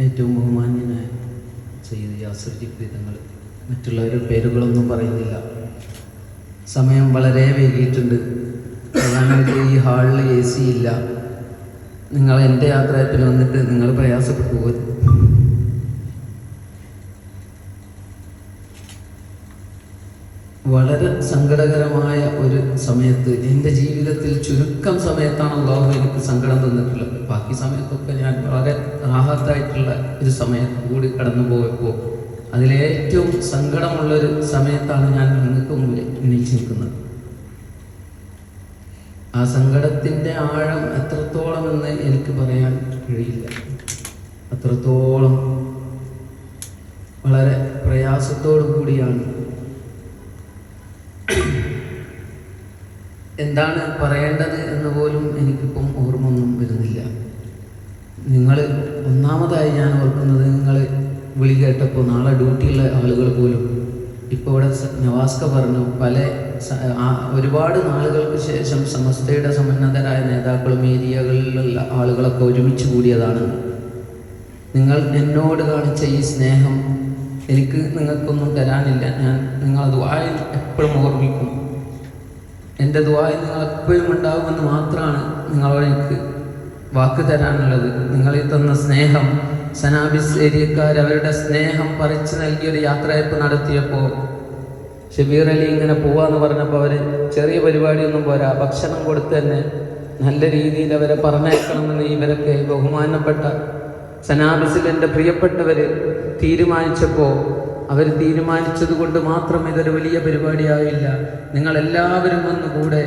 ഏറ്റവും ബഹുമാന്യനായ ചെയ്ത് യാസർ തങ്ങൾ മറ്റുള്ളവരുടെ പേരുകളൊന്നും പറയുന്നില്ല. സമയം വളരെ വൈകിയിട്ടുണ്ട്. പ്രധാനമന്ത്രി ഈ ഹാളിൽ എ സി ഇല്ല. നിങ്ങൾ എന്റെ യാത്രയത്തിൽ വന്നിട്ട് നിങ്ങൾ പ്രയാസപ്പെട്ടു പോകും വളരെ സങ്കടകരമായ ഒരു സമയത്ത് എന്റെ ജീവിതത്തിൽ ചുരുക്കം സമയത്താണ് അള്ളാഹു എനിക്ക് സങ്കടം തന്നിട്ടുള്ളത്. ബാക്കി സമയത്തൊക്കെ ഞാൻ വളരെ റാഹത്തായിട്ടുള്ള ഒരു സമയത്ത് കൂടി കടന്നു പോയപ്പോൾ അതിലേറ്റവും സങ്കടമുള്ളൊരു സമയത്താണ് ഞാൻ നിങ്ങൾക്ക് മുമ്പിൽ എണീച്ച് നിൽക്കുന്നത്. ആ സങ്കടത്തിന്റെ ആഴം എത്രത്തോളം എന്ന് എനിക്ക് പറയാൻ കഴിയില്ല. അത്രത്തോളം വളരെ പ്രയാസത്തോടു കൂടിയാണ് എന്താണ് പറയേണ്ടത് എന്ന് പോലും എനിക്കിപ്പം ഓർമ്മ ഒന്നും വരുന്നില്ല. നിങ്ങൾ ഒന്നാമതായി ഞാൻ ഓർക്കുന്നത് നിങ്ങൾ വിളി കേട്ടപ്പോൾ നാളെ ഡ്യൂട്ടിയുള്ള ആളുകൾ പോലും. ഇപ്പോൾ ഇവിടെ നവാസ്ക പറഞ്ഞു പല ഒരുപാട് നാളുകൾക്ക് ശേഷം സമസ്തയുടെ സമന്നതരായ നേതാക്കളും ഏരിയകളിലുള്ള ആളുകളൊക്കെ ഒരുമിച്ച് കൂടിയതാണ്. നിങ്ങൾ എന്നോട് കാണിച്ച ഈ സ്നേഹം എനിക്ക് നിങ്ങൾക്കൊന്നും തരാനില്ല. ഞാൻ നിങ്ങളെ ദ്വായിൽ എപ്പോഴും ഓർമ്മിക്കും. എന്റെ ദ്വായിൽ നിങ്ങൾ എപ്പോഴും ഉണ്ടാകുമെന്ന് മാത്രമാണ് നിങ്ങളോട് എനിക്ക് വാക്ക് തരാനുള്ളത്. നിങ്ങളിൽ തന്ന സ്നേഹം സനാബിസ് ഏരിയക്കാർ അവരുടെ സ്നേഹം പറിച്ചു നൽകിയൊരു യാത്രയപ്പ് നടത്തിയപ്പോൾ ഷബീർ അലി ഇങ്ങനെ പോവാന്ന് പറഞ്ഞപ്പോൾ അവർ ചെറിയ പരിപാടിയൊന്നും പോരാ. ഭക്ഷണം കൊടുത്ത് തന്നെ നല്ല രീതിയിൽ അവരെ പറഞ്ഞേക്കണമെന്ന് ഇവരൊക്കെ ബഹുമാനപ്പെട്ട സനാബിസിൽ എന്റെ പ്രിയപ്പെട്ടവർ തീരുമാനിച്ചപ്പോൾ അവർ തീരുമാനിച്ചത് കൊണ്ട് മാത്രം ഇതൊരു വലിയ പരിപാടിയായില്ല. നിങ്ങളെല്ലാവരും കൂടെ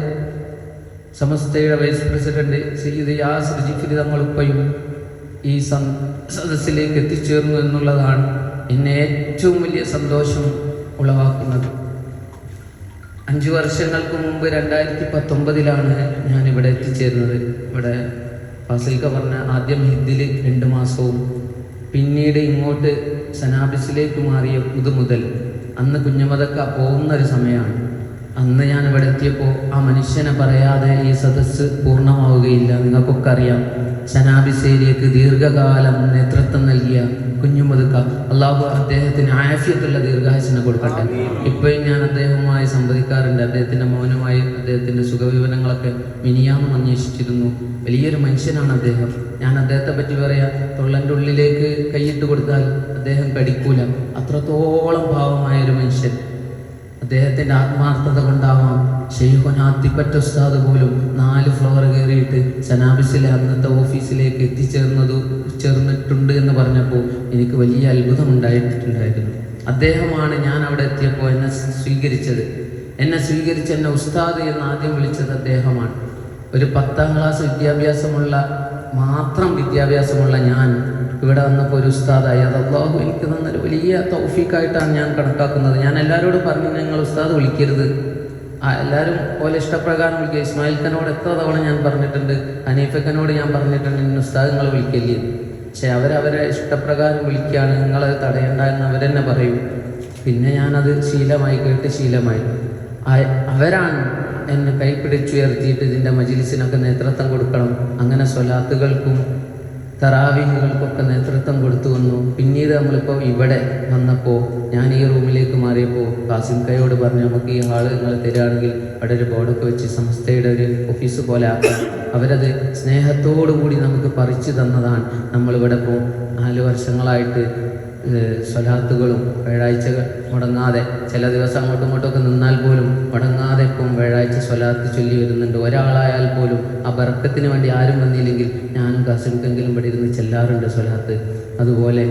സമസ്തയുടെ വൈസ് പ്രസിഡന്റ് സയ്യിദ് യാസിർ ജിഫിരി തങ്ങളുപ്പയും ഈ സദസ്സിലേക്ക് എത്തിച്ചേർന്നു എന്നുള്ളതാണ് എന്നെ ഏറ്റവും വലിയ സന്തോഷം ഉളവാക്കുന്നത്. അഞ്ചു വർഷങ്ങൾക്ക് മുമ്പ് രണ്ടായിരത്തി പത്തൊമ്പതിലാണ് ഞാൻ ഇവിടെ എത്തിച്ചേരുന്നത് ഇവിടെ ഫാസിൽക്ക പറഞ്ഞ ആദ്യം ഹിന്ദിൽ രണ്ട് മാസവും പിന്നീട് ഇങ്ങോട്ട് സനാബിസിലേക്ക് മാറിയ ഇത് മുതൽ അന്ന് കുഞ്ഞുമതക്ക പോകുന്ന ഒരു സമയമാണ്. അന്ന് ഞാൻ ഇവിടെ എത്തിയപ്പോൾ ആ മനുഷ്യനെ പറയാതെ ഈ സദസ്സ് പൂർണമാവുകയില്ല. നിങ്ങൾക്കൊക്കെ അറിയാം സനാബിസേരിയക്ക് ദീർഘകാലം നേതൃത്വം നൽകിയ കുഞ്ഞുമതുക്ക അള്ളാഹു അദ്ദേഹത്തിന് ആഫിയത്തുള്ള ദീർഘായുസിനെ കൊടുക്കട്ടെ. ഇപ്പോഴും ഞാൻ അദ്ദേഹവുമായി സംവദിക്കാറുണ്ട്. അദ്ദേഹത്തിന്റെ മൗനമായി അദ്ദേഹത്തിന്റെ സുഖവിവരങ്ങളൊക്കെ മിനിയാമം അന്വേഷിച്ചിരുന്നു. വലിയൊരു മനുഷ്യനാണ് അദ്ദേഹം. ഞാൻ അദ്ദേഹത്തെ പറ്റി പറയാം തൊള്ളന്റെ ഉള്ളിലേക്ക് കൈയിട്ട് കൊടുത്താൽ അദ്ദേഹം കടിക്കൂല. അത്രത്തോളം ഭാവമായ ഒരു മനുഷ്യൻ. അദ്ദേഹത്തിന്റെ ആത്മാർത്ഥത കൊണ്ടാവാം. ഷെയ്ഖുനാത്തിപ്പറ്റ ഉസ്താദ് പോലും നാല് ഫ്ലോർ കയറിയിട്ട് സനാബിസിലെ അന്നത്തെ ഓഫീസിലേക്ക് എത്തിച്ചേർന്നത് ചേർന്നിട്ടുണ്ട് എന്ന് പറഞ്ഞപ്പോൾ എനിക്ക് വലിയ അത്ഭുതം ഉണ്ടായിട്ടുണ്ടായിരുന്നു അദ്ദേഹമാണ് ഞാൻ അവിടെ എത്തിയപ്പോൾ എന്നെ സ്വീകരിച്ചത്. എന്നെ സ്വീകരിച്ച എന്നെ ഉസ്താദ് എന്ന് ആദ്യം വിളിച്ചത് അദ്ദേഹമാണ്. ഒരു പത്താം ക്ലാസ് വിദ്യാഭ്യാസമുള്ള മാത്രം വിദ്യാഭ്യാസമുള്ള ഞാൻ ഇവിടെ വന്നപ്പോൾ ഒരു ഉസ്താദായി അത് അള്ളാഹു എനിക്ക് തന്നൊരു വലിയ തൗഫീക്കായിട്ടാണ് ഞാൻ കണക്കാക്കുന്നത്. ഞാൻ എല്ലാവരോടും പറഞ്ഞു ഞങ്ങൾ ഉസ്താദ് വിളിക്കരുത്. ആ എല്ലാവരും പോലെ ഇഷ്ടപ്രകാരം വിളിക്കുക ഇസ്മായിൽ ഖാനോട് എത്ര തവണ ഞാൻ പറഞ്ഞിട്ടുണ്ട് ഹനീഫക്കനോട് ഞാൻ പറഞ്ഞിട്ടുണ്ട് ഇന്ന് ഉസ്താദ് നിങ്ങൾ വിളിക്കല്ലേ? പക്ഷെ അവരവരെ ഇഷ്ടപ്രകാരം വിളിക്കുകയാണ്. നിങ്ങളത് തടയണ്ട എന്ന് അവരെന്നെ പറയും. പിന്നെ ഞാനത് ശീലമായി കേട്ട് ശീലമായി. അവരാണ് എന്നെ കൈപ്പിടിച്ചുയർത്തിയിട്ട് ഇതിന്റെ മജിലിസിനൊക്കെ നേതൃത്വം കൊടുക്കണം. അങ്ങനെ സ്വലാത്തുകൾക്കും തറാവിഹുകൾക്കൊക്കെ നേതൃത്വം കൊടുത്തു വന്നു. പിന്നീട് നമ്മളിപ്പോൾ ഇവിടെ വന്നപ്പോൾ ഞാൻ ഈ റൂമിലേക്ക് മാറിയപ്പോൾ കാസിം കൈയോട് പറഞ്ഞു നമുക്ക് ഈ ഹാൾ നിങ്ങൾ തരികയാണെങ്കിൽ അവിടെ ഒരു ബോർഡൊക്കെ വെച്ച് സംസ്ഥയുടെ ഒരു ഓഫീസ് പോലെ ആക്കാം. അവരത് സ്നേഹത്തോടു കൂടി നമുക്ക് പറിച്ചു തന്നതാണ്. നമ്മളിവിടെ ഇപ്പോൾ നാല് വർഷങ്ങളായിട്ട് സ്വലാത്തുകളും വ്യാഴാഴ്ചകൾ മുടങ്ങാതെ ചില ദിവസം അങ്ങോട്ടും ഇങ്ങോട്ടൊക്കെ നിന്നാൽ പോലും മുടങ്ങാതെ ഇപ്പം വ്യാഴാഴ്ച സ്വലാത്ത് ചൊല്ലി വരുന്നുണ്ട്. ഒരാളായാൽ പോലും ആ ബർക്കത്തിന് വേണ്ടി ആരും വന്നില്ലെങ്കിൽ ഞാനും കസിൻക്കെങ്കിലും ഇവിടെ ഇരുന്ന് ചെല്ലാറുണ്ട് സ്വലാത്ത്. അതുപോലെ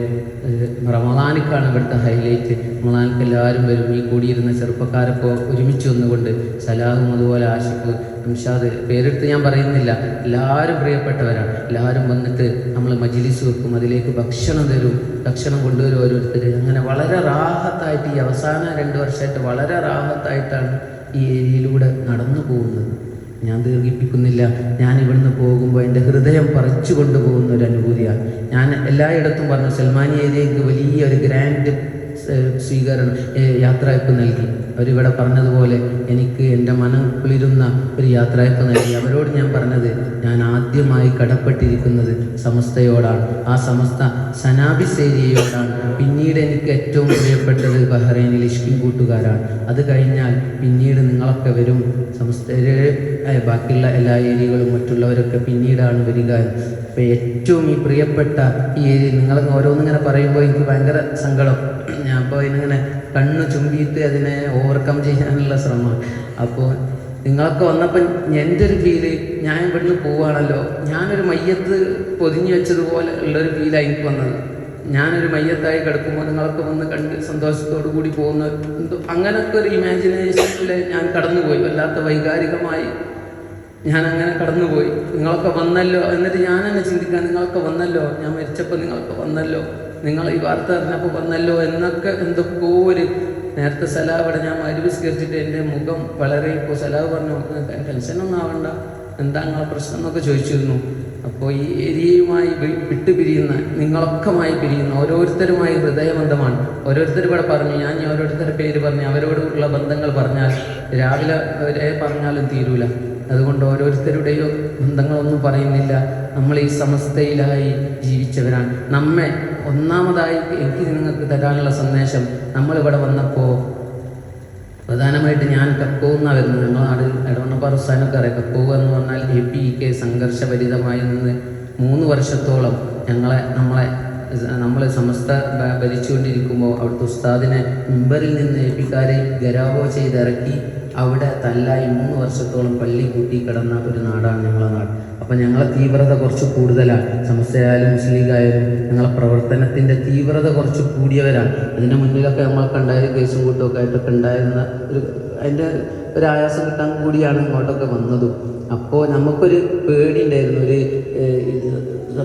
റമദാനിക്കാണ് ഇവിടുത്തെ ഹൈലൈറ്റ്. റമദാനിക്ക് എല്ലാവരും വരും ഈ കൂടിയിരുന്ന ചെറുപ്പക്കാരൊക്കെ ഒരുമിച്ച് വന്നുകൊണ്ട് സലാഹും അതുപോലെ ആഷിഫ് അംഷാദ് പേരെടുത്ത് ഞാൻ പറയുന്നില്ല. എല്ലാവരും പ്രിയപ്പെട്ടവരാണ്. എല്ലാവരും വന്നിട്ട് നമ്മൾ മജിലിസ് വെക്കും അതിലേക്ക് ഭക്ഷണം തരും ഭക്ഷണം കൊണ്ടുവരും ഓരോരുത്തർ അങ്ങനെ വളരെ റാഹത്തായിട്ട് ഈ അവസാന രണ്ട് വർഷമായിട്ട് വളരെ റാഹത്തായിട്ടാണ് ഈ ഏരിയയിലൂടെ നടന്നു പോകുന്നത്. ഞാൻ ദീർഘിപ്പിക്കുന്നില്ല. ഞാൻ ഇവിടുന്ന് പോകുമ്പോൾ എന്റെ ഹൃദയം പറിച്ചു കൊണ്ടുപോകുന്ന ഒരു അനുഭൂതിയാണ്. ഞാൻ എല്ലായിടത്തും പറഞ്ഞു സൽമാനി ഏരിയയ്ക്ക് വലിയൊരു ഗ്രാൻഡ് സ്വീകരണം യാത്രയപ്പ് നൽകി. അവരിവിടെ പറഞ്ഞതുപോലെ എനിക്ക് എന്റെ മനം കുളിരുന്ന ഒരു യാത്രയപ്പ് നൽകി. അവരോട് ഞാൻ പറഞ്ഞത് ഞാൻ ആദ്യമായി കടപ്പെട്ടിരിക്കുന്നത് സമസ്തയോടാണ്. ആ സമസ്ത സനാബിസ് ഏരിയയോടാണ് പിന്നീട് എനിക്ക് ഏറ്റവും പ്രിയപ്പെട്ടത് ബഹ്റൈനിൽ ഇഷ്കിൻ കൂട്ടുകാരാണ്. അത് കഴിഞ്ഞാൽ പിന്നീട് നിങ്ങളൊക്കെ വരും. സമസ്തരെ ബാക്കിയുള്ള എല്ലാ ഏരിയകളും മറ്റുള്ളവരൊക്കെ പിന്നീടാണ് വരിക അപ്പോൾ ഏറ്റവും ഈ പ്രിയപ്പെട്ട ഈ നിങ്ങൾ ഓരോന്നിങ്ങനെ പറയുമ്പോൾ എനിക്ക് ഭയങ്കര സങ്കടം. ഞാൻ അപ്പോൾ ഇതിങ്ങനെ കണ്ണ് ചുമ്പിയിട്ട് അതിനെ ഓവർകം ചെയ്യാനുള്ള ശ്രമം. അപ്പോൾ നിങ്ങളൊക്കെ വന്നപ്പോൾ എന്റെ ഒരു ഫീൽ ഞാൻ ഇവിടുന്ന് പോവുകയാണല്ലോ ഞാനൊരു മയ്യത്ത് പൊതിഞ്ഞു വെച്ചതുപോലെ ഉള്ളൊരു ഫീലാണ് എനിക്ക് വന്നത്. ഞാനൊരു മയ്യത്തായി കിടക്കുമ്പോൾ നിങ്ങളൊക്കെ വന്ന് കണ്ട് സന്തോഷത്തോടു കൂടി പോകുന്ന അങ്ങനത്തെ ഒരു ഇമാജിനേഷനിൽ ഞാൻ കടന്നുപോയി. വല്ലാത്ത വൈകാരികമായി ഞാൻ അങ്ങനെ കടന്നുപോയി. നിങ്ങളൊക്കെ വന്നല്ലോ. എന്നിട്ട് ഞാൻ തന്നെ ചിന്തിക്കാൻ നിങ്ങളൊക്കെ വന്നല്ലോ. ഞാൻ മരിച്ചപ്പോൾ നിങ്ങളൊക്കെ വന്നല്ലോ. നിങ്ങൾ ഈ വാർത്ത അറിഞ്ഞപ്പോൾ വന്നല്ലോ എന്നൊക്കെ എന്തൊക്കെയോ ഒരു നേരത്തെ സലാവിടെ ഞാൻ മരുവിസ്കരിച്ചിട്ട് എന്റെ മുഖം വളരെ ഇപ്പോൾ സലാവ് പറഞ്ഞു ടെൻഷനൊന്നും ആവണ്ട. എന്താ നിങ്ങളെ പ്രശ്നം എന്നൊക്കെ ചോദിച്ചിരുന്നു. അപ്പോൾ ഈ ഏരിയയുമായി വിട്ടുപിരിയുന്ന നിങ്ങളൊക്കെമായി പിരിയുന്ന ഓരോരുത്തരുമായി ഹൃദയബന്ധമാണ്. ഓരോരുത്തർ ഇവിടെ പറഞ്ഞു ഞാൻ ഓരോരുത്തരുടെ പേര് പറഞ്ഞു അവരോടുള്ള ബന്ധങ്ങൾ പറഞ്ഞാൽ രാവിലെ അവരെ പറഞ്ഞാലും തീരൂല. അതുകൊണ്ട് ഓരോരുത്തരുടെയും ബന്ധങ്ങളൊന്നും പറയുന്നില്ല. നമ്മൾ ഈ സമസ്തയിലായി ജീവിച്ചവരാണ്. നമ്മെ ഒന്നാമതായി എനിക്ക് നിങ്ങൾക്ക് തരാനുള്ള സന്ദേശം നമ്മളിവിടെ വന്നപ്പോൾ പ്രധാനമായിട്ട് ഞാൻ കക്കോ എന്നാണ് വരുന്നത്. ഞങ്ങളുടെ എടവണ്ണപ്പാറ ഉസ്താനൊക്കെ അറിയാം. കക്കോവ് എന്ന് പറഞ്ഞാൽ എ പി കെ സംഘർഷഭരിതമായി നിന്ന് മൂന്ന് വർഷത്തോളം ഞങ്ങളെ നമ്മളെ നമ്മൾ സമസ്ത ഭരിച്ചുകൊണ്ടിരിക്കുമ്പോൾ അവിടുത്തെ ഉസ്താദിനെ മിമ്പറിൽ നിന്ന് എ പിക്കാരെ ഗരാവോ ചെയ്തിറക്കി അവിടെ തല്ലായി മൂന്ന് വർഷത്തോളം പള്ളി കൂട്ടി കിടന്ന ഒരു നാടാണ് ഞങ്ങളെ നാട്. അപ്പം ഞങ്ങളെ തീവ്രത കുറച്ച് കൂടുതലാണ്. സമസ്തയായാലും ലീഗായാലും ഞങ്ങളെ പ്രവർത്തനത്തിന്റെ തീവ്രത കുറച്ച് കൂടിയവരാണ്. അതിന്റെ മുന്നിലൊക്കെ നമ്മൾക്ക് ഉണ്ടായ കേസും കൂട്ടുമൊക്കെ ആയിട്ടൊക്കെ ഉണ്ടായിരുന്ന ഒരു അതിന്റെ ഒരു ആയാസം കിട്ടാൻ കൂടിയാണ് ഇങ്ങോട്ടൊക്കെ വന്നതും. അപ്പോൾ നമുക്കൊരു പേടി ഉണ്ടായിരുന്നു ഒരു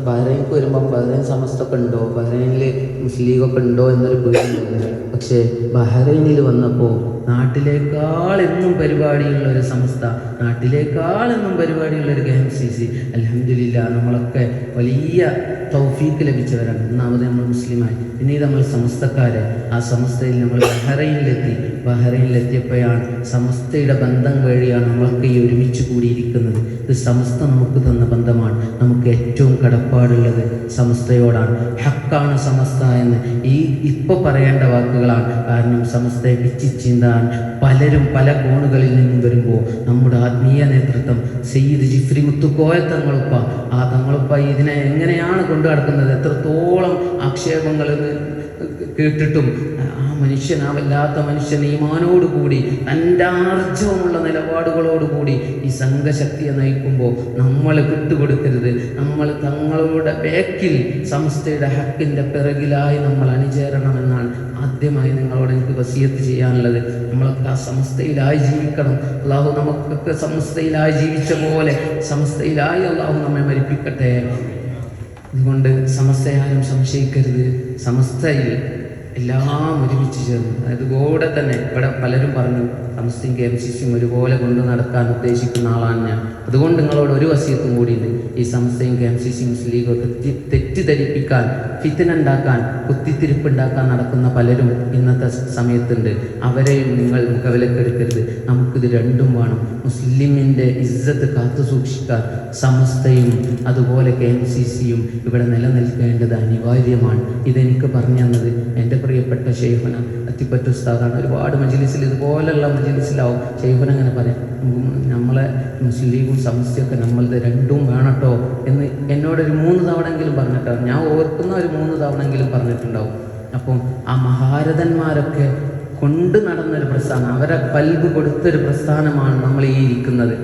ബഹ്റൈൻക്ക് വരുമ്പം ബഹ്റൈൻ സമസ്തൊക്കെ ഉണ്ടോ? ബഹ്റൈനിൽ മുസ്ലിം ലീഗൊക്കെ ഉണ്ടോ എന്നൊരു പേടി ഉണ്ടായിരുന്നു പക്ഷേ ബഹ്റൈനിൽ വന്നപ്പോൾ നാട്ടിലേക്കാൾ എന്നും പരിപാടിയുള്ള ഒരു സംസ്ഥ നാട്ടിലേക്കാൾ എന്നും പരിപാടിയുള്ള ഒരു കെ സി സി അലഹമില്ല നമ്മളൊക്കെ വലിയ തൗഫീക്ക് ലഭിച്ചവരാണ്. ഒന്നാമത് നമ്മൾ മുസ്ലിമായി പിന്നീട് നമ്മൾ സമസ്തക്കാരെ. ആ സമസ്തയിൽ നമ്മൾ ബഹ്റൈനിലെത്തി. ബഹ്റൈനിലെത്തിയപ്പോഴാണ് സമസ്തയുടെ ബന്ധം വഴിയാണ് നമ്മൾക്ക് ഈ ഒരുമിച്ച് കൂടിയിരിക്കുന്നത്. ഇത് സമസ്ത നമുക്ക് തന്ന ബന്ധമാണ്. നമുക്ക് ഏറ്റവും കടപ്പാടുള്ളത് സമസ്തയോടാണ്. ഹക്കാണ് സമസ്ത എന്ന് ഈ ഇപ്പോൾ പറയേണ്ട വാക്കുകളാണ് കാരണം സമസ്തയെ പിച്ചി ചിന്താൻ പലരും പല കോണുകളിൽ നിന്നും വരുമ്പോൾ നമ്മുടെ ആത്മീയ നേതൃത്വം സെയ്ദ് ജിഫ്രി മുത്തുക്കോയ തങ്ങളുപ്പ. ആ തങ്ങളുപ്പ ഇതിനെ എങ്ങനെയാണ് കൊണ്ടു നടക്കുന്നത്? എത്രത്തോളം ആക്ഷേപങ്ങൾ കേട്ടിട്ടും ആ മനുഷ്യൻ ആ വല്ലാത്ത മനുഷ്യൻ തന്റെ ആർജവമുള്ള നിലപാടുകളോടുകൂടി ഈ സംഘശക്തിയെ നയിക്കുമ്പോൾ നമ്മൾ വിട്ടുകൊടുക്കരുത്. നമ്മൾ തങ്ങളുടെ ബേക്കിൽ സംസ്ഥയുടെ ഹക്കിന്റെ പിറകിലായി നമ്മൾ അണിചേരണമെന്നാണ് ആദ്യമായി നിങ്ങളോട് എനിക്ക് വസിയത്ത് ചെയ്യാനുള്ളത്. നമ്മളൊക്കെ ആ സംസ്ഥയിലായി ജീവിക്കണം. അള്ളാഹു നമുക്കൊക്കെ സംസ്ഥയിലായി ജീവിച്ച പോലെ സംസ്ഥയിലായി അള്ളാഹു നമ്മെ മരിപ്പിക്കട്ടെ. അതുകൊണ്ട് സമസ്തയാരും സംശയിക്കരുത്. സമസ്തയിൽ എല്ലാം ഒരുമിച്ച് ചേർന്ന്. അതായത് ഗോവിടെ തന്നെ ഇവിടെ പലരും പറഞ്ഞു. സമസ്തയും കെ എം സിയും ഒരുപോലെ കൊണ്ട് നടക്കാൻ ഉദ്ദേശിക്കുന്ന ആളാണ് ഞാൻ. അതുകൊണ്ട് നിങ്ങളോട് ഒരു വസീത്തും കൂടിയുണ്ട് ഈ സംസ്ഥയും കെ എം മുസ്ലിം ലീഗും ഒക്കെ തെറ്റിദ്ധരിപ്പിക്കാൻ ഫിത്തിനുണ്ടാക്കാൻ കുത്തിത്തിരിപ്പുണ്ടാക്കാൻ നടക്കുന്ന പലരും ഇന്നത്തെ സമയത്തുണ്ട്. അവരെയും നിങ്ങൾ മുഖവിലക്കെടുക്കരുത്. നമുക്കിത് രണ്ടും വേണം. മുസ്ലിമിന്റെ ഇസ്സത്ത് കാത്തു സൂക്ഷിക്കാൻ സമസ്തയും അതുപോലെ കെ എം സി സിയും ഇവിടെ നിലനിൽക്കേണ്ടത് അനിവാര്യമാണ്. ഇതെനിക്ക് പറഞ്ഞു തന്നത് എന്റെ പ്രിയപ്പെട്ട ഷെയ്ഫന അത്തിപ്പറ്റ ഉസ്താദാണ്. ഒരുപാട് മജിലിസിൽ ഇതുപോലുള്ള മജിലിസിലാവും ഷെയ്ഖുന അങ്ങനെ പറയാം. നമ്മളെ മുസ്ലിം ലീഗും സമസ്തയൊക്കെ നമ്മളത് രണ്ടും വേണട്ടോ എന്ന് എന്നോടൊരു മൂന്ന് തവണയെങ്കിലും പറഞ്ഞിട്ടാണ് ഞാൻ ഓർക്കുന്ന ഒരു മൂന്ന് തവണയെങ്കിലും പറഞ്ഞിട്ടുണ്ടാവും. അപ്പം ആ മഹാരഥന്മാരൊക്കെ കൊണ്ട് നടന്നൊരു പ്രസ്ഥാനം അവരെ പൽബ് കൊടുത്തൊരു പ്രസ്ഥാനമാണ് നമ്മൾ ഈ ഇരിക്കുന്നത്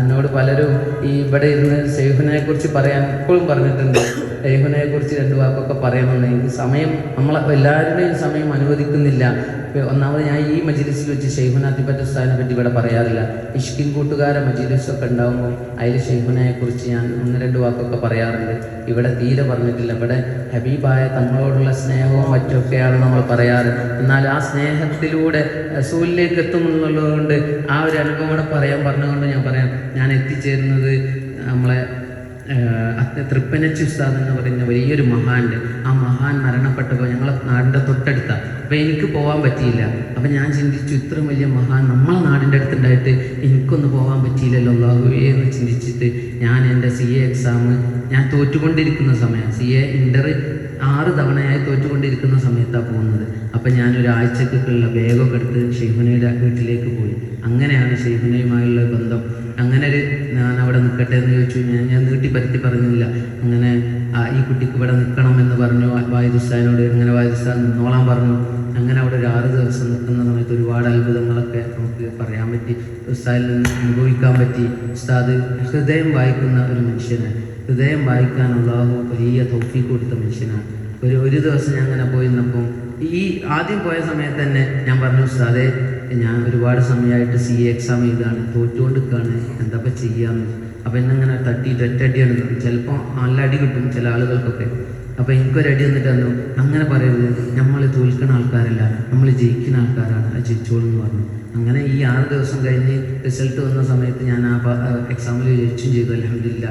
എന്നോട് പലരും ഈ ഇവിടെ ഇരുന്ന് സൈഫിനെ കുറിച്ച് പറയാൻ ഇപ്പോഴും പറഞ്ഞിട്ടുണ്ട്. സൈഫിനെ കുറിച്ച് രണ്ട് വാക്കൊക്കെ പറയണമെന്ന്. എനിക്ക് സമയം നമ്മളെ എല്ലാവരുടെയും സമയം അനുവദിക്കുന്നില്ല. ഒന്നാമത് ഞാൻ ഈ മജിലിസിൽ വെച്ച് ഷെയ്ഖുനാത്തി പറ്റ ഉസ്താദിനെ പറ്റി ഇവിടെ പറയാറില്ല. ഇഷ്കിൻ കൂട്ടുകാരെ മജിലിസൊക്കെ ഉണ്ടാകുമ്പോൾ അതിൽ ഷെയ്ഖുനയെ കുറിച്ച് ഞാൻ ഒന്ന് രണ്ട് വാക്കൊക്കെ പറയാറുണ്ട്. ഇവിടെ തീരെ പറഞ്ഞിട്ടില്ല. ഇവിടെ ഹബീബായ തങ്ങളോടുള്ള സ്നേഹവും മറ്റൊക്കെയാണ് നമ്മൾ പറയാറ്. എന്നാൽ ആ സ്നേഹത്തിലൂടെ റസൂലിലേക്ക് എത്തുമെന്നുള്ളതുകൊണ്ട് ആ ഒരു അനുഭവം കൂടെ പറയാൻ പറഞ്ഞുകൊണ്ട് ഞാൻ പറയാം. ഞാൻ എത്തിച്ചേരുന്നത് നമ്മളെ തൃപ്പനച്ചി ഉസ്താദ് എന്ന് പറയുന്ന വലിയൊരു മഹാന്റെ ആ മഹാൻ മരണപ്പെട്ടപ്പോൾ ഞങ്ങളെ നാടിന്റെ തൊട്ടടുത്ത. അപ്പം എനിക്ക് പോകാൻ പറ്റിയില്ല. അപ്പം ഞാൻ ചിന്തിച്ചു ഇത്രയും വലിയ മഹാൻ നമ്മളെ നാടിന്റെ അടുത്തുണ്ടായിട്ട് എനിക്കൊന്ന് പോകാൻ പറ്റിയില്ലല്ലോ അള്ളാഹുവേ എന്ന് ചിന്തിച്ചിട്ട് ഞാൻ എന്റെ സി എ എക്സാം ഞാൻ തോറ്റുകൊണ്ടിരിക്കുന്ന സമയം സി എ ഇന്റർ ആറ് തവണയായി തോറ്റുകൊണ്ടിരിക്കുന്ന സമയത്താണ് പോകുന്നത്. അപ്പം ഞാൻ ഒരാഴ്ചക്കുള്ള ബാഗൊക്കെ എടുത്ത് ഷെയ്ഫുനയുടെ വീട്ടിലേക്ക് പോയി. അങ്ങനെയാണ് ഷെയ്ഫുനയുമായുള്ള ബന്ധം. അങ്ങനെ ഒരു ഞാൻ അവിടെ നിൽക്കട്ടെ എന്ന് ചോദിച്ചു ഞാൻ ഞാൻ നീട്ടി പരത്തി പറഞ്ഞില്ല. അങ്ങനെ ഈ കുട്ടിക്ക് ഇവിടെ നിൽക്കണം എന്ന് പറഞ്ഞു. വായുദുസ്താനോട് അങ്ങനെ വായുദുസ്താൻ നിന്നോളാൻ പറഞ്ഞു. അങ്ങനെ അവിടെ ഒരു ആറ് ദിവസം നിൽക്കുന്ന സമയത്ത് ഒരുപാട് അത്ഭുതങ്ങളൊക്കെ നമുക്ക് പറയാൻ പറ്റി. ഉസ്താദിൽ നിന്ന് അനുഭവിക്കാൻ പറ്റി. ഉസ്താദ് ഹൃദയം വായിക്കുന്ന ഒരു മനുഷ്യന് ഹൃദയം വായിക്കാൻ അള്ളാഹു വലിയ തോക്കി കൊടുത്ത മനുഷ്യനാണ്. ഒരു ഒരു ദിവസം ഞാൻ അങ്ങനെ പോയി നിന്നപ്പം ഈ ആദ്യം പോയ സമയത്ത് തന്നെ ഞാൻ പറഞ്ഞു സാറേ ഞാൻ ഒരുപാട് സമയമായിട്ട് സി എ എക്സാം എഴുതാണ് തോറ്റുകൊണ്ടിരിക്കുകയാണ് എന്താ ഇപ്പം ചെയ്യാന്ന്? അപ്പം എന്നെ ഇങ്ങനെ തട്ടി ഒറ്റടിയാണ് ചിലപ്പോൾ നല്ല അടി കിട്ടും ചില ആളുകൾക്കൊക്കെ. അപ്പോൾ എനിക്കൊരടി എന്നിട്ട് തന്നു അങ്ങനെ പറയരുത് നമ്മൾ തോൽക്കുന്ന ആൾക്കാരല്ല നമ്മൾ ജയിക്കുന്ന ആൾക്കാരാണ് ആ ജയിച്ചോളെന്ന് പറഞ്ഞു. അങ്ങനെ ഈ ആറ് ദിവസം കഴിഞ്ഞ് റിസൾട്ട് വന്ന സമയത്ത് ഞാൻ ആ എക്സാമിൽ ജയിച്ചും ചെയ്തു അലഹമില്ല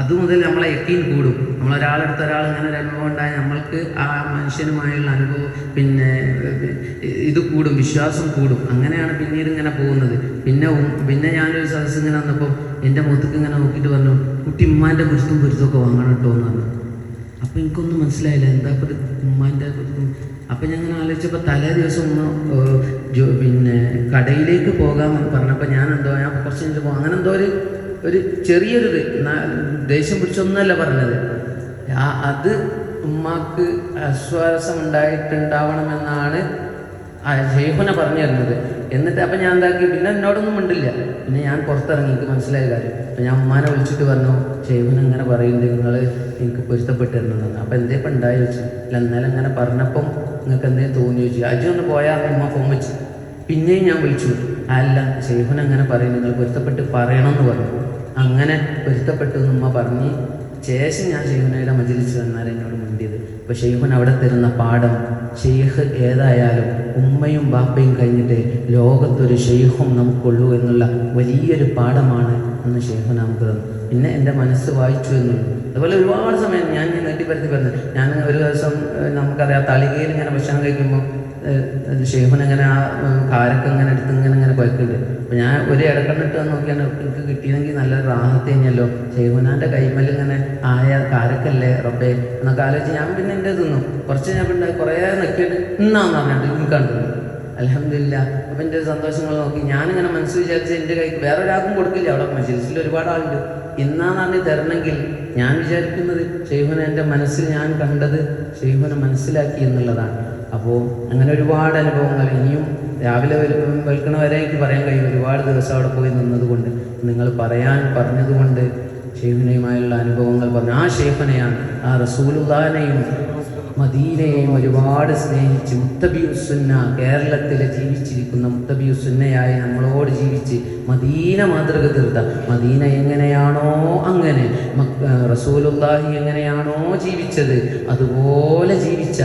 അത് മുതൽ നമ്മളെ യക്കീൻ കൂടും. നമ്മളൊരാളെടുത്ത് ഒരാൾ ഇങ്ങനെ ഒരു അനുഭവം ഉണ്ടായാൽ നമ്മൾക്ക് ആ മനുഷ്യനുമായുള്ള അനുഭവം പിന്നെ ഇത് കൂടും വിശ്വാസം കൂടും. അങ്ങനെയാണ് പിന്നീട് ഇങ്ങനെ പോകുന്നത്. പിന്നെ പിന്നെ ഞാനൊരു സദസ്സ് ഇങ്ങനെ വന്നപ്പോൾ എന്റെ മുഖത്തേക്ക് ഇങ്ങനെ നോക്കിയിട്ട് പറഞ്ഞു കുട്ടി ഉമ്മാന്റെ കുരുത്തും കുരുത്തൊക്കെ വാങ്ങണം കേട്ടോ എന്ന് പറഞ്ഞു. അപ്പോൾ എനിക്കൊന്നും മനസ്സിലായില്ല എന്താ ഇപ്പം ഉമ്മാന്റെ ഉമ്മാന്റെ അപ്പം ഞാൻ ഇങ്ങനെ ആലോചിച്ചപ്പോൾ തലേ ദിവസം ഒന്ന് പിന്നെ കടയിലേക്ക് പോകാമെന്ന് പറഞ്ഞപ്പോൾ ഞാൻ എന്തോ ഞാൻ കുറച്ച് കഴിഞ്ഞ് പോകും. അങ്ങനെ എന്തോ ഒരു ഒരു ചെറിയൊരു ദേഷ്യം പിടിച്ചൊന്നുമല്ല പറഞ്ഞത്. ആ അത് ഉമ്മാക്ക് ആശ്വാസം ഉണ്ടായിട്ടുണ്ടാവണമെന്നാണ് ആ ഷെയ്ഖുനെ പറഞ്ഞു തരുന്നത്. എന്നിട്ട് അപ്പം ഞാൻ എന്താക്കി പിന്നെ എന്നോടൊന്നും മിണ്ടില്ല. പിന്നെ ഞാൻ പുറത്തിറങ്ങി എനിക്ക് മനസ്സിലായ കാര്യം. അപ്പം ഞാൻ ഉമ്മാനെ വിളിച്ചിട്ട് പറഞ്ഞു ഷെയ്ഖുൻ അങ്ങനെ പറയുന്നുണ്ട് നിങ്ങൾ എനിക്ക് പൊരുത്തപ്പെട്ടിരുന്നതെന്ന് അപ്പം എന്തേ ഇപ്പം ഉണ്ടായി വെച്ചു അല്ല എന്നാലും അങ്ങനെ പറഞ്ഞപ്പം നിങ്ങൾക്ക് എന്തേലും തോന്നി ചോദിച്ചു. അജു ഒന്ന് പോയാൽ ഉമ്മ ഫോൺ വെച്ചു. പിന്നെയും ഞാൻ വിളിച്ചു. അല്ല ഷെയ്ഖുൻ അങ്ങനെ പറയും? നിങ്ങൾ പൊരുത്തപ്പെട്ട് പറയണമെന്ന് പറഞ്ഞു. അങ്ങനെ പൊരുത്തപ്പെട്ടു എന്ന് ഉമ്മ പറഞ്ഞ് ശേഷം ഞാൻ ഷെയ്ഖുനയുടെ മജിലിച്ച് വന്നാൽ എന്നോട് മുണ്ടിയത്. അപ്പോൾ ഷെയ്ഖുൻ അവിടെ തരുന്ന പാഠം ഷെയ്ഖ് ഏതായാലും ഉമ്മയും ബാപ്പയും കഴിഞ്ഞിട്ട് ലോകത്തൊരു ഷെയ്ഖും നമുക്കുള്ളൂ എന്നുള്ള വലിയൊരു പാഠമാണ് അന്ന് ഷെയ്ഖുൻ നമുക്ക് തന്നു. പിന്നെ എന്റെ മനസ്സ് വായിച്ചു എന്നുള്ളൂ അതുപോലെ ഒരുപാട് സമയം ഞാൻ ഈ നെട്ടിപ്പരത്തി പറഞ്ഞത് ഞാൻ ഒരു ദിവസം നമുക്കറിയാം തളികയിൽ ഇങ്ങനെ ഭക്ഷണം കഴിക്കുമ്പോൾ ഷെയ്ഖുൻ ഇങ്ങനെ ആ കാരക്ക ഇങ്ങനെ എടുത്ത് ഇങ്ങനെ ഇങ്ങനെ കുഴക്കുന്നുണ്ട് അപ്പം ഞാൻ ഒരു ഇടക്കണ്ണിട്ട് നോക്കിയാണ് എനിക്ക് കിട്ടിയെങ്കിൽ നല്ല റാഹത്ത് കഴിഞ്ഞല്ലോ ഷെയ്ഖുനാന്റെ കൈമൽ ഇങ്ങനെ ആയ കാരക്കല്ലേ റബ്ബേ എന്നൊക്കെ ആലോചിച്ച് ഞാൻ പിന്നെ എന്റെ തിന്നു. കുറച്ച് ഞാൻ പിന്നെ കുറേ നിൽക്കിയിട്ട് ഇന്നാന്ന് പറഞ്ഞിട്ട് കണ്ടു. അലഹമില്ല അപ്പം എന്റെ സന്തോഷങ്ങൾ നോക്കി ഞാനിങ്ങനെ മനസ്സ് വിചാരിച്ച് എന്റെ കൈക്ക് വേറെ ഒരാൾക്കും കൊടുക്കില്ല. അവിടെ മജിൽസിൽ ഒരുപാട് ആളുണ്ട്. ഇന്നാന്നാണ് തരണമെങ്കിൽ ഞാൻ വിചാരിക്കുന്നത് ഷെയ്ഖുനെ എന്റെ മനസ്സിൽ ഞാൻ കണ്ടത് ഷെയ്ഖുനെ മനസ്സിലാക്കി എന്നുള്ളതാണ്. അപ്പോൾ അങ്ങനെ ഒരുപാട് അനുഭവങ്ങൾ ഇനിയും രാവിലെ വെളുക്കണ വരെ എനിക്ക് പറയാൻ കഴിയും. ഒരുപാട് ദിവസം അവിടെ പോയി നിന്നതുകൊണ്ട് നിങ്ങൾ പറയാൻ പറഞ്ഞതുകൊണ്ട് ഷെയ്ഫിനെയുമായുള്ള അനുഭവങ്ങൾ പറഞ്ഞു ആ ഷെയ്ഫനെയാണ് ആ റസൂലുദാനെയും മദീനയെയും ഒരുപാട് സ്നേഹിച്ച് മുത്തബിയുസുന്ന കേരളത്തിൽ ജീവിച്ചിരിക്കുന്ന മുത്തബിയുസുന്നയായ നമ്മളോട് ജീവിച്ച് മദീന മാതൃക തീർത്ത. മദീന എങ്ങനെയാണോ അങ്ങനെ റസൂലുല്ലാഹി എങ്ങനെയാണോ ജീവിച്ചത് അതുപോലെ ജീവിച്ച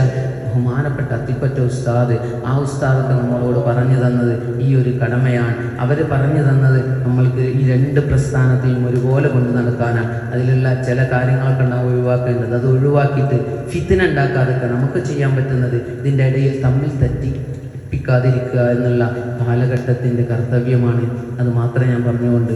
ബഹുമാനപ്പെട്ട അത്തിപ്പറ്റ ഉസ്താദ് ആ ഉസ്താദൊക്കെ നമ്മളോട് പറഞ്ഞു തന്നത് ഈ ഒരു കടമയാണ്. അവർ പറഞ്ഞു തന്നത് നമ്മൾക്ക് ഈ രണ്ട് പ്രസ്ഥാനത്തെയും ഒരുപോലെ കൊണ്ട് നടക്കാനാണ്. അതിലുള്ള ചില കാര്യങ്ങളൊക്കെ ഉണ്ടാവും ഒഴിവാക്കേണ്ടത്. അത് ഒഴിവാക്കിയിട്ട് ഫിത്തിന ഉണ്ടാക്കാതൊക്കെ നമുക്ക് ചെയ്യാൻ പറ്റുന്നത് ഇതിന്റെ ഇടയിൽ തമ്മിൽ തെറ്റി ിക്കാതിരിക്കുക എന്നുള്ള കാലഘട്ടത്തിന്റെ കർത്തവ്യമാണ്. അത് മാത്രമേ ഞാൻ പറഞ്ഞുകൊണ്ട്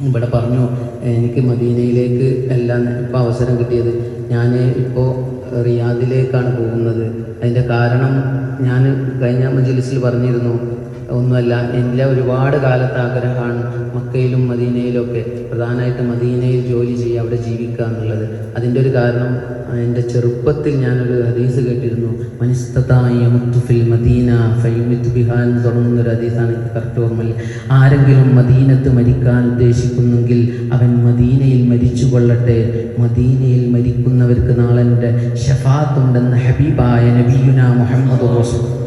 ഇവിടെ പറഞ്ഞു. എനിക്ക് മദീനയിലേക്ക് എല്ലാം ഇപ്പോൾ അവസരം കിട്ടിയത്. ഞാൻ ഇപ്പോൾ റിയാദിലേക്കാണ് പോകുന്നത്. അതിന്റെ കാരണം ഞാൻ കഴിഞ്ഞ മജ്ലിസിൽ പറഞ്ഞിരുന്നു ഒന്നുമല്ല എന്റെ ഒരുപാട് കാലത്തെ ആഗ്രഹമാണ് മക്കയിലും മദീനയിലും ഒക്കെ പ്രധാനമായിട്ട് മദീനയിൽ ജോലി ചെയ്യുക അവിടെ ജീവിക്കുക എന്നുള്ളത്. അതിന്റെ ഒരു കാരണം എന്റെ ചെറുപ്പത്തിൽ ഞാനൊരു ഹദീസ് കേട്ടിരുന്നു. മനിസ്തതായ മുത്തുഫിൽ മദീന ഫൈമിത്ത് ബിഹാൻ തുടങ്ങുന്ന ഒരു ഹദീസാണ് എനിക്ക് കറക്റ്റ് ഓർമ്മയിൽ ആരെങ്കിലും മദീനത്ത് മരിക്കാൻ ഉദ്ദേശിക്കുന്നെങ്കിൽ അവൻ മദീനയിൽ മരിച്ചു കൊള്ളട്ടെ മദീനയിൽ മരിക്കുന്നവർക്ക് നാളെ ഷഫാത്തുണ്ടെന്ന ഹബീബായ നബിയുന മുഹമ്മദ് റസൂൽ.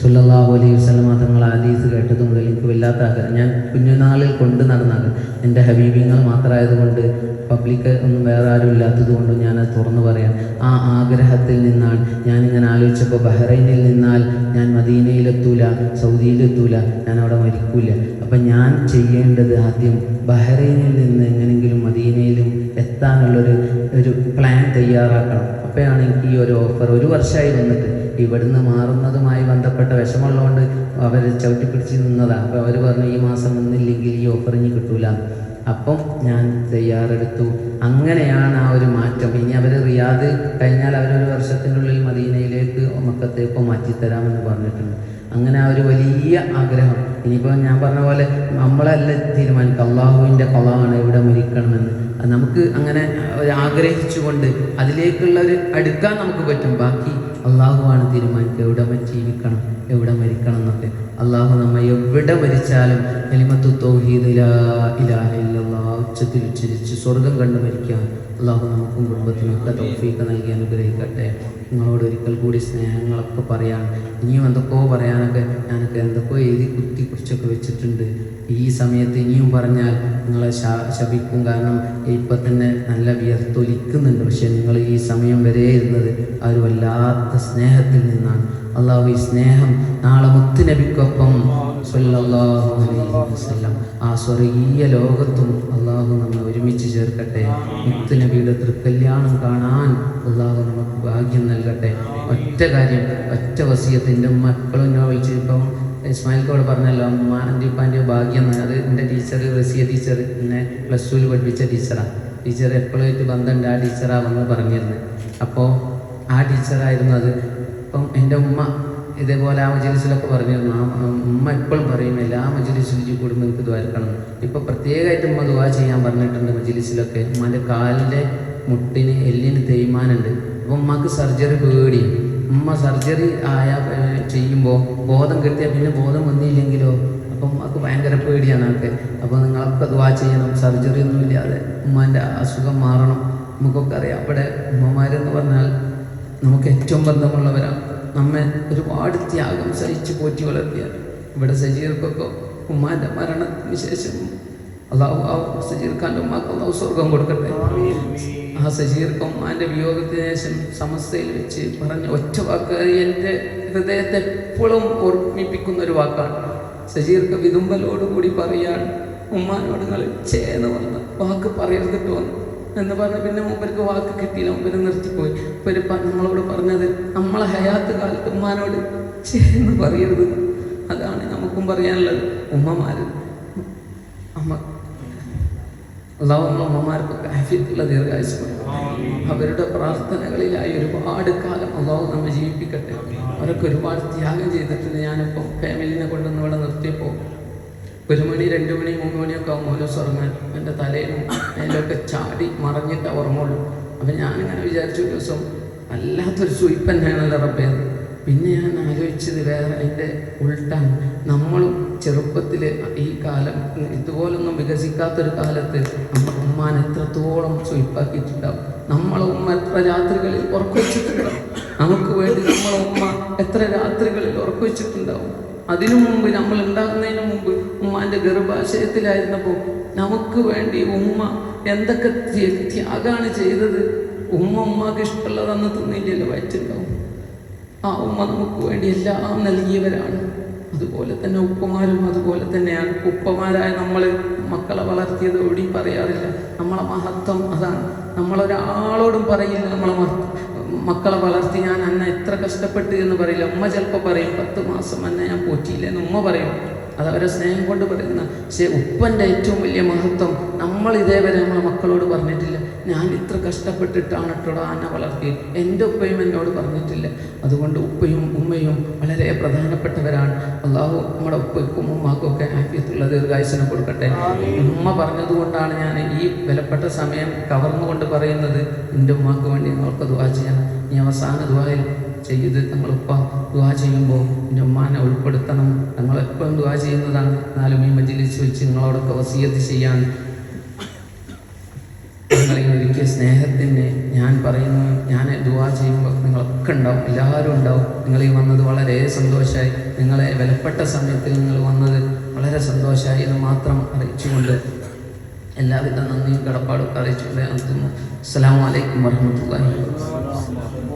സുല്ലാഹു അലൈഹി വസ്ലമ തങ്ങൾ ഹദീസ് കേട്ടത് മുതൽ എനിക്ക് വല്ലാത്ത ആഗ്രഹം. ഞാൻ കുഞ്ഞുനാളിൽ കൊണ്ട് നടന്നത് എന്റെ ഹബീബിങ്ങൾ മാത്രമായതുകൊണ്ട് പബ്ലിക് ഒന്നും വേറെ ആരും ഇല്ലാത്തത് ഞാൻ ഞാനത് തുറന്നു പറയാം. ആ ആഗ്രഹത്തിൽ നിന്നാണ് ഞാനിങ്ങനെ ആലോചിച്ചപ്പോൾ ബഹ്റൈനിൽ നിന്നാൽ ഞാൻ മദീനയിലെത്തൂല സൗദിയിലെത്തൂല ഞാൻ അവിടെ മരിക്കൂല. അപ്പം ഞാൻ ചെയ്യേണ്ടത് ആദ്യം ബഹ്റൈനിൽ നിന്ന് എങ്ങനെങ്കിലും മദീനയിലും എത്താനുള്ളൊരു ഒരു പ്ലാൻ തയ്യാറാക്കണം. അപ്പോഴാണ് എനിക്ക് ഈ ഒരു ഓഫർ ഒരു വർഷമായി വന്നിട്ട് ഇവിടുന്ന് മാറുന്നതുമായി ബന്ധപ്പെട്ട വിഷമമുള്ളതുകൊണ്ട് അവർ ചവിട്ടി പിടിച്ച് നിന്നതാണ് അപ്പോൾ അവർ പറഞ്ഞു ഈ മാസം ഒന്നില്ലെങ്കിൽ ഈ ഓഫർ ഇനി കിട്ടൂല. അപ്പം ഞാൻ തയ്യാറെടുത്തു. അങ്ങനെയാണ് ആ ഒരു മാറ്റം. ഇനി അവർ റിയാദ് കഴിഞ്ഞാൽ അവരൊരു വർഷത്തിനുള്ളിൽ മദീനയിലേക്ക് മക്കത്തേക്കോ മാറ്റിത്തരാമെന്ന് പറഞ്ഞിട്ടുണ്ട്. അങ്ങനെ ആ ഒരു വലിയ ആഗ്രഹം. ഇനിയിപ്പോൾ ഞാൻ പറഞ്ഞ പോലെ നമ്മളല്ല തീരുമാനിക്കുക. അള്ളാഹുവിന്റെ കളാണ് എവിടെ മരിക്കണമെന്ന്. നമുക്ക് അങ്ങനെ ഒരു ആഗ്രഹിച്ചുകൊണ്ട് അതിലേക്കുള്ള ഒരു അടുക്കാൻ നമുക്ക് പറ്റും. ബാക്കി അള്ളാഹുവാണ് തീരുമാനിക്കുക എവിടെ ജീവിക്കണം എവിടെ മരിക്കണം എന്നൊക്കെ. അള്ളാഹു നമ്മെ എവിടെ മരിച്ചാലും എലിമത്തു ഉച്ചത്തിൽ ഉച്ചരിച്ച് സ്വർഗം കണ്ട് മരിക്കാം അള്ളാഹു നമുക്കും കുടുംബത്തിനൊക്കെ തൗഫീക്ക് നൽകി അനുഗ്രഹിക്കട്ടെ. നിങ്ങളോട് ഒരിക്കൽ കൂടി സ്നേഹങ്ങളൊക്കെ പറയാൻ ഇനിയും എന്തൊക്കെയോ പറയാനൊക്കെ ഞാനൊക്കെ എന്തൊക്കെയോ എഴുതി കുത്തി കുറിച്ചൊക്കെ വെച്ചിട്ടുണ്ട്. ഈ സമയത്ത് ഇനിയും പറഞ്ഞാൽ നിങ്ങളെ ശപിക്കും. കാരണം ഇപ്പം തന്നെ നല്ല വിയർത്തൊലിക്കുന്നുണ്ട്. പക്ഷെ നിങ്ങൾ ഈ സമയം വരെ ഇരുന്നത് ആ ഒരു വല്ലാത്ത സ്നേഹത്തിൽ നിന്നാണ്. അള്ളാഹു ഈ സ്നേഹം നാളെ മുത്തുനബിക്കൊപ്പം വസല്ലം. ആ സ്വർഗീയ ലോകത്തും അള്ളാഹു നമ്മെ ഒരുമിച്ച് ചേർക്കട്ടെ. മുത്തുനബിയുടെ തൃക്കല്യാണം കാണാൻ അള്ളാഹു നമുക്ക് ഭാഗ്യം നൽകട്ടെ. ഒറ്റ കാര്യം ഒറ്റ വസീയത്തിന്റെ മക്കളും ഞാൻ വിളിച്ച് ഇപ്പം ഇസ്മായിൽക്കോട് പറഞ്ഞല്ലോ അമ്മ എന്റെ ഇപ്പാന്റെ ഭാഗ്യം അത് എന്റെ ടീച്ചർ റസിയ ടീച്ചർ എന്നെ പ്ലസ് ടുവിൽ പഠിപ്പിച്ച ടീച്ചറാണ് ടീച്ചർ എപ്പോഴായിട്ട് ബന്ധമുണ്ട് ആ ടീച്ചറാണ് വന്ന് പറഞ്ഞിരുന്നത് അപ്പോൾ ആ ടീച്ചറായിരുന്നു അത്. അപ്പം എന്റെ ഉമ്മ ഇതേപോലെ ആ മജലിസിലൊക്കെ പറഞ്ഞിരുന്നു ആ ഉമ്മ ഇപ്പോഴും പറയും എല്ലാ മജലിസിലും ഈ നിങ്ങൾക്ക് ദ്വാരക്കണം ഇപ്പോൾ പ്രത്യേകമായിട്ട് ഉമ്മ ദുവാ ചെയ്യാൻ പറഞ്ഞിട്ടുണ്ട് മജലിസിലൊക്കെ. ഉമ്മാന്റെ കാലിന്റെ മുട്ടിന് എല്ലിന് തേയ്മാനുണ്ട്. അപ്പം ഉമ്മക്ക് സർജറി പേടി ഉമ്മ സർജറി ആയ ചെയ്യുമ്പോൾ ബോധം കിട്ടിയാൽ പിന്നെ ബോധം വന്നില്ലെങ്കിലോ? അപ്പം അത് ഭയങ്കര പേടിയാണ് അതൊക്കെ അപ്പോൾ നിങ്ങളൊക്കെ ദുവാ ചെയ്യണം സർജറി ഒന്നുമില്ലാതെ ഉമ്മാന്റെ അസുഖം മാറണം. നമുക്കൊക്കെ അറിയാം. അവിടെ ഉമ്മമാരെന്ന് പറഞ്ഞാൽ നമുക്ക് ഏറ്റവും ബന്ധമുള്ളവരാണ് നമ്മെ ഒരുപാട് ത്യാഗം സഹിച്ച് പോറ്റി വളർത്തിയ. ഇവിടെ സജീർക്കൊക്കെ ഉമ്മാന്റെ മരണത്തിന് ശേഷം അള്ളാഹു ആ സജീർ ഖാന്റെ ഉമ്മാക്ക് അള്ളാഹു സ്വർഗം കൊടുക്കട്ടെ. ആ സജീർ ഉമ്മാന്റെ വിയോഗത്തിന് ശേഷം സമസ്തയിൽ വെച്ച് പറഞ്ഞ ഒറ്റ വാക്ക് എന്റെ ഹൃദയത്തെ എപ്പോഴും ഓർമ്മിപ്പിക്കുന്ന ഒരു വാക്കാണ്. സജീർക്ക് വിതുമ്പലോടുകൂടി പറയാണ് ഉമ്മാനോട് നിങ്ങൾ ചേന്ന് വന്ന് വാക്ക് പറയരുതിട്ട് വന്നു എന്ന് പറഞ്ഞ് പിന്നെ മൂപ്പർക്ക് വാക്ക് കിട്ടിയില്ല. മൂപ്പര് നിർത്തിപ്പോയി. മൂപ്പര് നമ്മളോട് പറഞ്ഞത് നമ്മളെ ഹയാത്ത് കാലത്ത് ഉമ്മാനോട് ചേർന്ന് പറയരുത്. അതാണ് നമുക്കും പറയാനുള്ളത്. ഉമ്മമാര് അമ്മ അള്ളാഹു അമ്മമാർക്കൊക്കെ ആഫിയത്തുള്ള ദീർഘാഴ്ച അവരുടെ പ്രാർത്ഥനകളിലായി ഒരുപാട് കാലം അള്ളാഹു നമ്മെ ജീവിപ്പിക്കട്ടെ. അവരൊക്കെ ഒരുപാട് ത്യാഗം ചെയ്തിട്ടുണ്ട്. ഞാനിപ്പം ഫാമിലിനെ കൊണ്ടുവന്ന് ഇവിടെ നിർത്തിയപ്പോൾ ഒരു മണി രണ്ട് മണി മൂന്ന് മണിയൊക്കെ ആകും ഓരോ സ്വർണ എന്റെ തലയിലും അതിലൊക്കെ ചാടി മറഞ്ഞിട്ട് ഓർമ്മയുള്ളൂ അപ്പം ഞാനിങ്ങനെ വിചാരിച്ചു ഒരു ദിവസം വല്ലാത്തൊരു സുയിപ്പ് തന്നെയാണല്ലോ റബ്ബേന്ന് പിന്നെ ഞാൻ ആലോചിച്ചത് വേറെ അതിന്റെ ഉൾട്ടാണ് നമ്മളും ചെറുപ്പത്തിൽ ഈ കാലം ഇതുപോലൊന്നും വികസിക്കാത്തൊരു കാലത്ത് നമ്മുടെ ഉമ്മാൻ എത്രത്തോളം സുയിപ്പാക്കിയിട്ടുണ്ടാവും നമ്മളെ ഉമ്മ എത്ര രാത്രികളിൽ ഉറക്കുവെച്ചിട്ടുണ്ടാവും നമുക്ക് വേണ്ടി നമ്മളെ ഉമ്മ എത്ര രാത്രികളിൽ ഉറക്കൊച്ചിട്ടുണ്ടാവും അതിനു മുമ്പ് നമ്മൾ ഉണ്ടാകുന്നതിന് മുമ്പ് ഉമ്മാന്റെ ഗർഭാശയത്തിലായിരുന്നപ്പോൾ നമുക്ക് വേണ്ടി ഉമ്മ എന്തൊക്കെ ത്യാഗമാണ് ചെയ്തത്? ഉമ്മ ഉമ്മക്ക് ഇഷ്ടമുള്ളതെന്ന് തിന്നില്ലല്ലോ വയറ്റുണ്ടാവും ആ ഉമ്മ നമുക്ക് വേണ്ടി എല്ലാം നൽകിയവരാണ്. അതുപോലെ തന്നെ ഉപ്പമാരും അതുപോലെ തന്നെയാണ് ഉപ്പമാരായ നമ്മൾ മക്കളെ വളർത്തിയത് എവിടെയും പറയാറില്ല. നമ്മളെ മഹത്വം അതാണ്. നമ്മളൊരാളോടും പറയില്ല നമ്മളെ മഹത്വം. മക്കളെ വളർത്തി ഞാൻ അന്ന എത്ര കഷ്ടപ്പെട്ടു എന്ന് പറയില്ല. ഉമ്മ ചിലപ്പോൾ പറയും പത്ത് മാസം അന്ന ഞാൻ പോറ്റിയില്ല എന്ന് ഉമ്മ പറയും. അത് അവരെ സ്നേഹം കൊണ്ട് പറയുന്ന പക്ഷേ ഉപ്പന്റെ ഏറ്റവും വലിയ മഹത്വം നമ്മൾ ഇതേവരെ നമ്മളെ മക്കളോട് പറഞ്ഞിട്ടില്ല. ഞാൻ ഇത്ര കഷ്ടപ്പെട്ടിട്ടാണ് കേട്ടോ ആന വളർത്തി എന്റെ ഉപ്പയും എന്നോട് പറഞ്ഞിട്ടില്ല. അതുകൊണ്ട് ഉപ്പയും ഉമ്മയും വളരെ പ്രധാനപ്പെട്ടവരാണ്. അള്ളാഹു നമ്മുടെ ഉപ്പയ്ക്കും ഉമ്മാക്കും ഒക്കെ ആഫിയത്തുള്ള ദീർഘായുസിനെ കൊടുക്കട്ടെ. ഉമ്മ പറഞ്ഞതുകൊണ്ടാണ് ഞാൻ ഈ വിലപ്പെട്ട സമയം കവർന്നുകൊണ്ട് പറയുന്നത്. എന്റെ ഉമ്മാക്ക് വേണ്ടി നിങ്ങൾക്ക് ദുവാ ചെയ്യണം. ഈ അവസാന ദുവായിൽ ചെയ്ത് നമ്മളിപ്പം ദുവാ ചെയ്യുമ്പോൾ എന്റെ ഉമ്മാനെ ഉൾപ്പെടുത്തണം. ഞങ്ങളെപ്പോഴും ദുവാ ചെയ്യുന്നതാണ്. എന്നാലും ഈ മജിലിച്ച് വെച്ച് നിങ്ങളോടൊക്കെ വസീയത്ത് ചെയ്യാൻ നിങ്ങളെ ഒരിക്കൽ സ്നേഹത്തിന് ഞാൻ പറയുന്നു ഞാൻ ദുവാ ചെയ്യുമ്പോൾ നിങ്ങളൊക്കെ ഉണ്ടാവും. എല്ലാവരും ഉണ്ടാവും. നിങ്ങൾ ഈ വന്നത് വളരെ സന്തോഷമായി നിങ്ങളെ വിലപ്പെട്ട സമയത്തിൽ നിങ്ങൾ വന്നത് വളരെ സന്തോഷമായി എന്ന് മാത്രം അറിയിച്ചുകൊണ്ട് എല്ലാവിധ നന്ദിയും കടപ്പാടും അറിയിച്ചുകൊണ്ട് നിർത്തുന്നു അസ്സാം വലൈക്കും വർഹമത്തല്ലാഹി